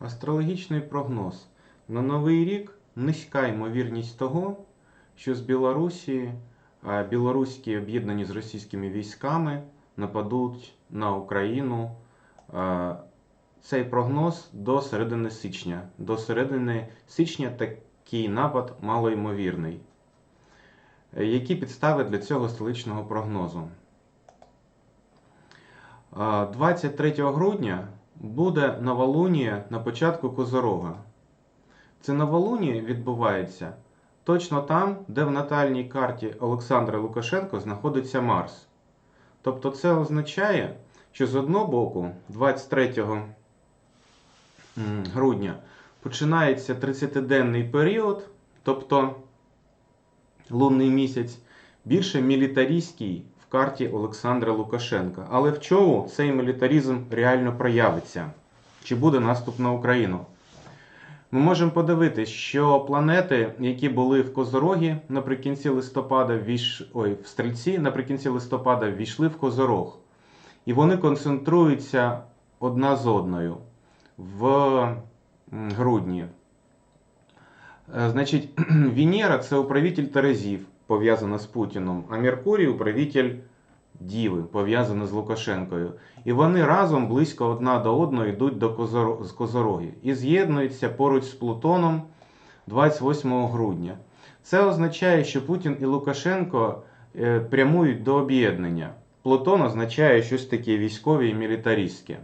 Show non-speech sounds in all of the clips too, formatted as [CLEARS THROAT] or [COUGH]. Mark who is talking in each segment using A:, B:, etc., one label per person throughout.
A: Астрологічний прогноз. На Новий рік низька ймовірність того, що з Білорусі білоруські об'єднані з російськими військами нападуть на Україну. Цей прогноз до середини січня. До середини січня такий напад малоймовірний. Які підстави для цього столичного прогнозу? Е, 23 грудня буде новолунія на початку Козорога. Це новолунія відбувається точно там, де в натальній карті Олександра Лукашенко знаходиться Марс. Тобто це означає, що з одного боку, 23 грудня, починається 30-денний період, тобто лунний місяць, більше мілітаристський в карті Олександра Лукашенка. Але в чому цей мілітаризм реально проявиться? Чи буде наступ на Україну? Ми можемо подивитися, що планети, які були в Козорогі наприкінці листопада, ввійш... Ой, в стрільці наприкінці листопада ввійшли в Козорог. І вони концентруються одна з одною в грудні. Е, Значить, [CLEARS THROAT] Венера це управитель Терезів, пов'язана з Путіном, а Меркурій управитель Діви, пов'язана з Лукашенкою. І вони разом близько одна до одної йдуть до Козоро... з Козороги і з'єднуються поруч з Плутоном 28 грудня. Це означає, що Путін і Лукашенко е, прямують до об'єднання. Плутон означає щось таке військове і мілітаристське.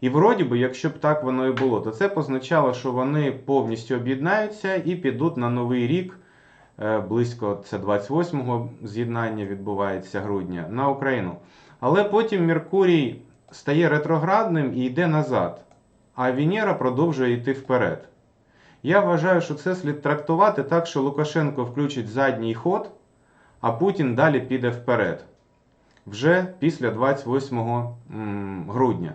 A: І вроді би, якщо б так воно і було, то це означало, що вони повністю об'єднаються і підуть на новий рік, близько це 28-го з'єднання відбувається грудня, на Україну. Але потім Меркурій стає ретроградним і йде назад, а Венера продовжує йти вперед. Я вважаю, що це слід трактувати так, що Лукашенко включить задній ход, а Путін далі піде вперед. Вже після 28 грудня.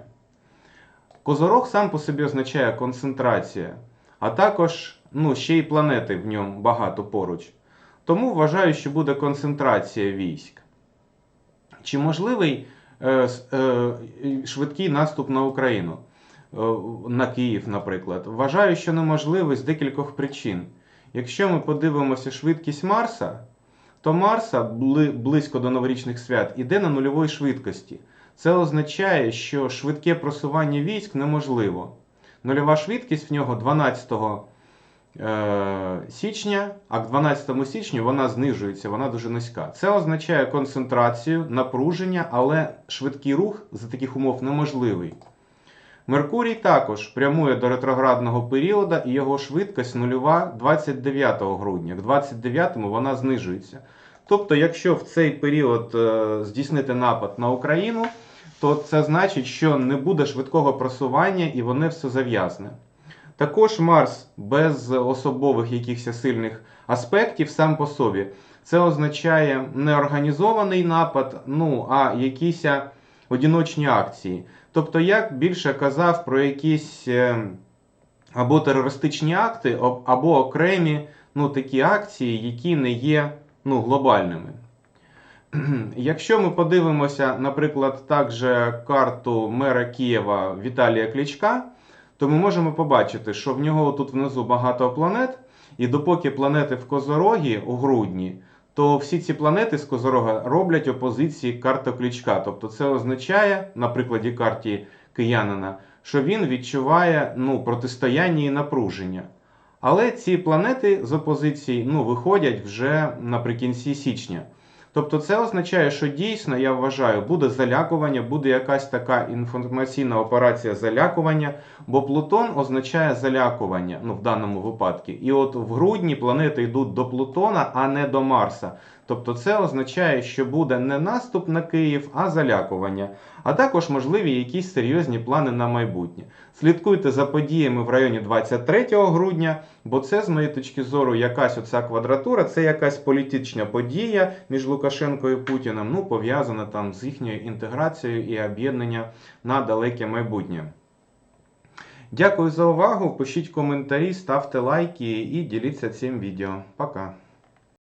A: Козорог сам по собі означає концентрація, а також ну, ще й планети в ньому багато поруч. Тому вважаю, що буде концентрація військ. Чи можливий е, е, швидкий наступ на Україну? Е, на Київ, наприклад. Вважаю, що неможливий з декількох причин. Якщо ми подивимося швидкість Марса, то Марса бли- близько до новорічних свят іде на нульовій швидкості. Це означає, що швидке просування військ неможливо. Нульова швидкість в нього 12 е, січня, а к 12 січню вона знижується, вона дуже низька. Це означає концентрацію, напруження, але швидкий рух за таких умов неможливий. Меркурій також прямує до ретроградного періоду, і його швидкість нульова 29 грудня. К 29 вона знижується. Тобто, якщо в цей період е, здійснити напад на Україну, то це значить, що не буде швидкого просування і вони все зав'язне. Також Марс без особових якихось сильних аспектів сам по собі. Це означає не організований напад, ну а якісь одіночні акції. Тобто, я більше казав про якісь е, або терористичні акти, або окремі ну, такі акції, які не є ну, глобальними. [CLEARS THROAT] Якщо ми подивимося, наприклад, також карту мера Києва Віталія Кличка, то ми можемо побачити, що в нього тут внизу багато планет, і допоки планети в Козорогі у грудні, то всі ці планети з Козорога роблять опозиції карта Кличка. Тобто це означає, на прикладі карті киянина, що він відчуває ну, протистояння і напруження. Але ці планети з опозиції ну, виходять вже наприкінці січня. Тобто це означає, що дійсно, я вважаю, буде залякування, буде якась така інформаційна операція залякування, бо Плутон означає залякування ну, в даному випадку. І от в грудні планети йдуть до Плутона, а не до Марса. Тобто це означає, що буде не наступ на Київ, а залякування. А також можливі якісь серйозні плани на майбутнє. Слідкуйте за подіями в районі 23 грудня, бо це, з моєї точки зору, якась оця квадратура, це якась політична подія між Лукашенко і Путіним, ну, пов'язана там з їхньою інтеграцією і об'єднання на далеке майбутнє. Дякую за увагу. Пишіть коментарі, ставте лайки і діліться цим відео. Пока.